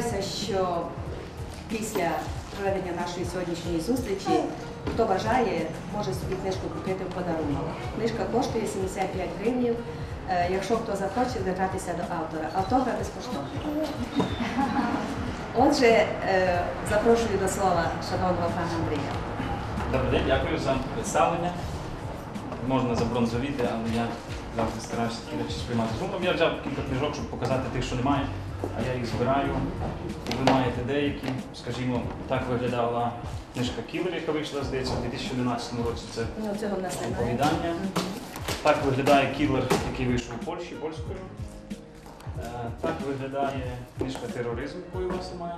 Сподіваюся, що після проведення нашої сьогоднішньої зустрічі, хто бажає, може собі книжку купити в подарунок. Книжка коштує 75 гривнів. Е, Якщо хто захоче звертатися до автора, автограф безкоштовний. Отже, е, запрошую до слова шановного пана Андрія. Добрий день, дякую за представлення. Можна забронзовіти, але я завжди стараюся такі сприймати з гумором. Я взяв кілька книжок, щоб показати тих, що немає, а я їх збираю. Ви маєте деякі. Скажімо, так виглядала книжка Кілер, яка вийшла, здається, у 2011 році. Це Ну, цього в нас немає. оповідання. Так виглядає кілер, який вийшов у Польщі, польською. Е, Так виглядає книжка тероризм, якої у вас немає.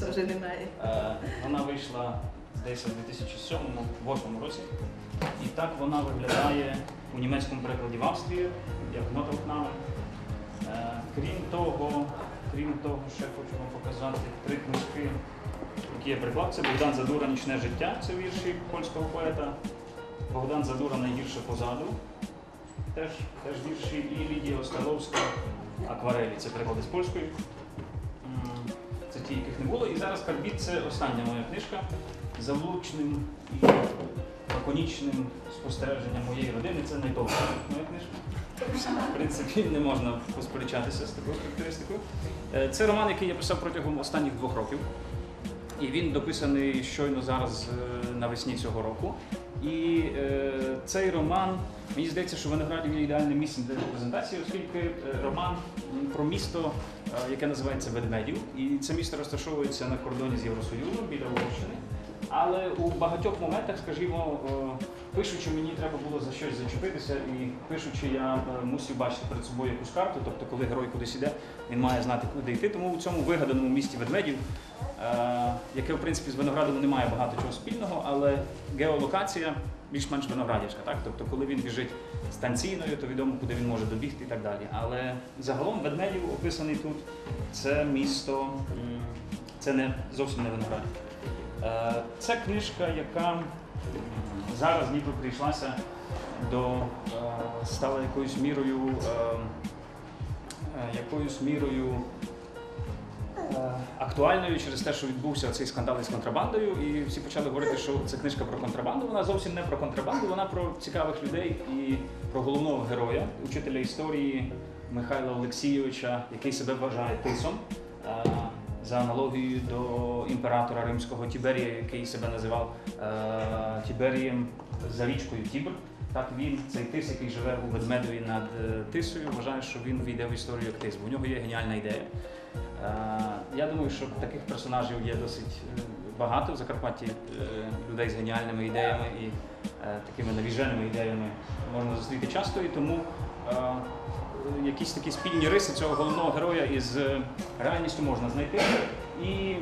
Теж немає. Е, Вона вийшла десь у 2007-2008 році. І так вона виглядає у німецькому перекладі в Австрії, як Нотовкнаме. Крім того, крім того, ще хочу вам показати три книжки, які є приклад. Це Богдан Задура Нічне життя, це вірші польського поета. Богдан Задура найгірше позаду. Теж, теж вірші. І Лідія Осталовська Акварелі. Це переклади з польської. Ті, яких не було. І зараз Карбіт це остання моя книжка за влучним і лаконічним спостереженням моєї родини. Це найдовша моя книжка. В принципі, не можна посперечатися з такою характеристикою. Е, Це роман, який я писав протягом останніх двох років. І він дописаний щойно зараз е, навесні цього року. І е, цей роман, мені здається, що Виноградів є ідеальним місцем для презентації, оскільки е, роман про місто, яке називається Ведмедів. І це місто розташовується на кордоні з Євросоюзом біля Угорщини. Але у багатьох моментах, скажімо, е, пишучи, мені треба було за щось зачепитися, і пишучи, я е, мусив бачити перед собою якусь карту. Тобто, коли герой кудись іде, він має знати, куди йти. Тому у цьому вигаданому місті ведмедів, е, яке в принципі з виноградом не має багато чого спільного, але геолокація більш-менш виноградівська. Так? Тобто, коли він біжить станційною, то відомо, куди він може добігти і так далі. Але загалом ведмедів описаний тут це місто, це не зовсім не виноградів. Е, Це книжка, яка зараз ніби прийшлася до е, стала якоюсь мірою, е, е, якоюсь мірою актуальною через те, що відбувся цей скандал із контрабандою, і всі почали говорити, що це книжка про контрабанду. Вона зовсім не про контрабанду, вона про цікавих людей і про головного героя, учителя історії Михайла Олексійовича, який себе вважає тисом. Е, За аналогією до імператора римського Тіберія, який себе називав е, Тіберієм за річкою Тібр. Так він, цей тис, який живе у Ведмедові над е, Тисою, вважає, що він війде в історію як тис, бо у нього є геніальна ідея. Е, Я думаю, що таких персонажів є досить е, багато в Закарпатті е, людей з геніальними ідеями і такими навіженими ідеями можна зустріти часто, і тому якісь такі спільні риси цього головного героя із реальністю можна знайти. І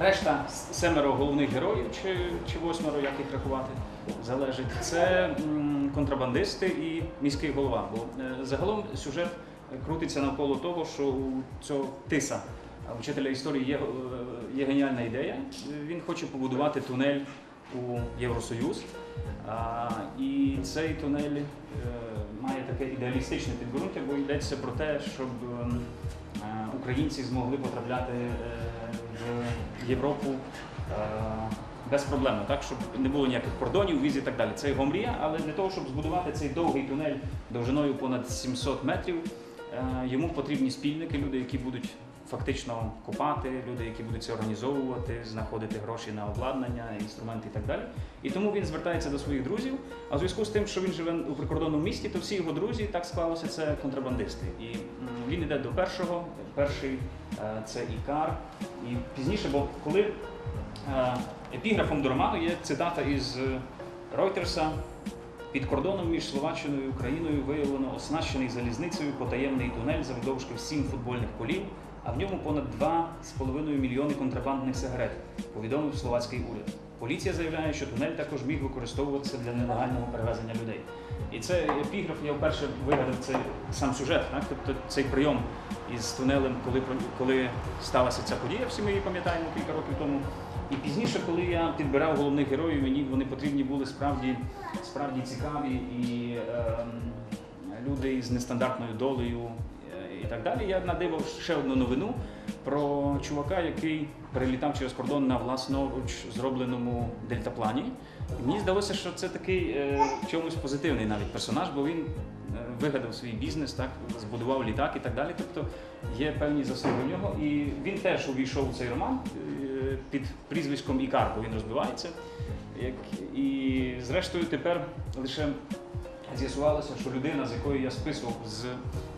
решта семеро головних героїв, чи, чи восьмеро, як їх рахувати, залежить. Це контрабандисти і міський голова. Бо загалом сюжет крутиться навколо того, що у цього тиса, вчителя історії є, е, є геніальна ідея. Він хоче побудувати тунель у Євросоюз. І цей тунель е, має таке ідеалістичне підґрунтя, бо йдеться про те, щоб е, українці змогли потрапляти в Європу е, безпроблемно, так щоб не було ніяких кордонів, віз і так далі. Це його мрія, але для того, щоб збудувати цей довгий тунель довжиною понад 700 метрів, йому потрібні спільники, люди, які будуть фактично копати, люди, які будуть це організовувати, знаходити гроші на обладнання, інструменти і так далі. І тому він звертається до своїх друзів. А в зв'язку з тим, що він живе у прикордонному місті, то всі його друзі так склалося, це контрабандисти. І він йде до першого. Перший е, це Ікар. І пізніше, бо коли е, епіграфом до роману є цитата із е, Ройтерса. Під кордоном між Словаччиною і Україною виявлено оснащений залізницею потаємний тунель завдовжки в сім футбольних полів, а в ньому понад 2,5 мільйони контрабандних сигарет, повідомив словацький уряд. Поліція заявляє, що тунель також міг використовуватися для нелегального перевезення людей. І це епіграф, я вперше вигадав цей сам сюжет, так? тобто цей прийом із тунелем, коли, коли сталася ця подія, всі ми її пам'ятаємо кілька років тому. І пізніше, коли я підбирав головних героїв, мені вони потрібні були справді, справді цікаві і ем, люди із нестандартною долею, е, і так далі. Я надивив ще одну новину про чувака, який перелітав через кордон на власноруч зробленому дельтаплані. І мені здалося, що це такий е, чомусь позитивний навіть персонаж, бо він е, вигадав свій бізнес, так, збудував літак і так далі. Тобто є певні заслуги в нього. І він теж увійшов у цей роман е, під прізвиськом Ікар, бо він розбивається. Як, і зрештою тепер лише з'ясувалося, що людина, з якою я списував, з,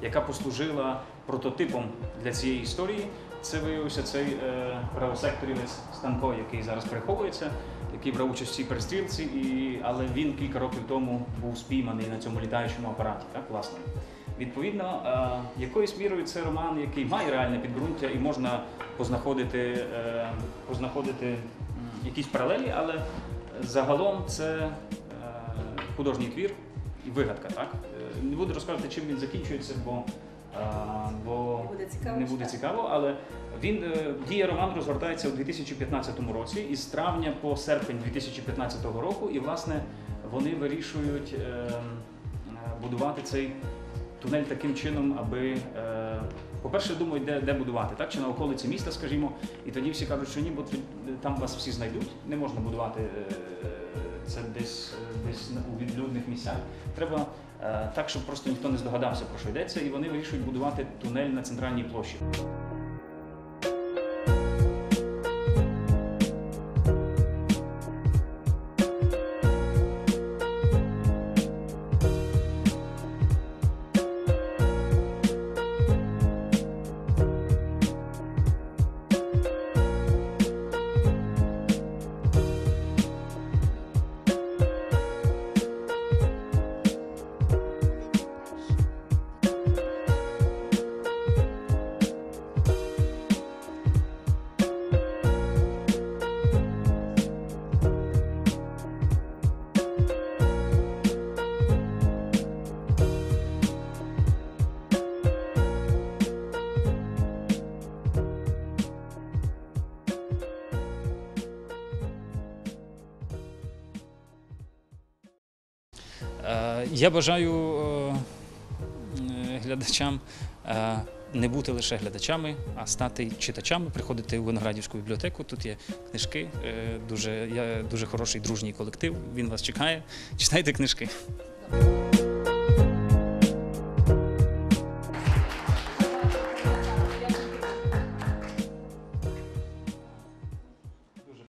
яка послужила прототипом для цієї історії, це виявився цей е, правосекторівець Станко, який зараз переховується, який брав участь в цій перестрілці, і, але він кілька років тому був спійманий на цьому літаючому апараті, так, власне. Відповідно, е, якоюсь мірою це роман, який має реальне підґрунтя і можна познаходити, е, познаходити якісь паралелі, але загалом це е, художній твір і вигадка. Так? Не буду розказувати, чим він закінчується, бо, бо Не буде цікаво не буде цікаво, але він дія роман розгортається у 2015 році, із травня по серпень 2015 року, і власне вони вирішують е, е, будувати цей тунель таким чином, аби, е, по-перше, думають, де, де будувати, так? чи на околиці міста, скажімо, і тоді всі кажуть, що ні, бо тут- там вас всі знайдуть, не можна будувати е, це десь, е, десь у відлюдних місцях. Треба е, так, щоб просто ніхто не здогадався, про що йдеться, і вони вирішують будувати тунель на центральній площі. Я бажаю е, е, глядачам е, не бути лише глядачами, а стати читачами, приходити у Виноградівську бібліотеку. Тут є книжки, е, дуже, я, дуже хороший дружній колектив. Він вас чекає. Читайте книжки.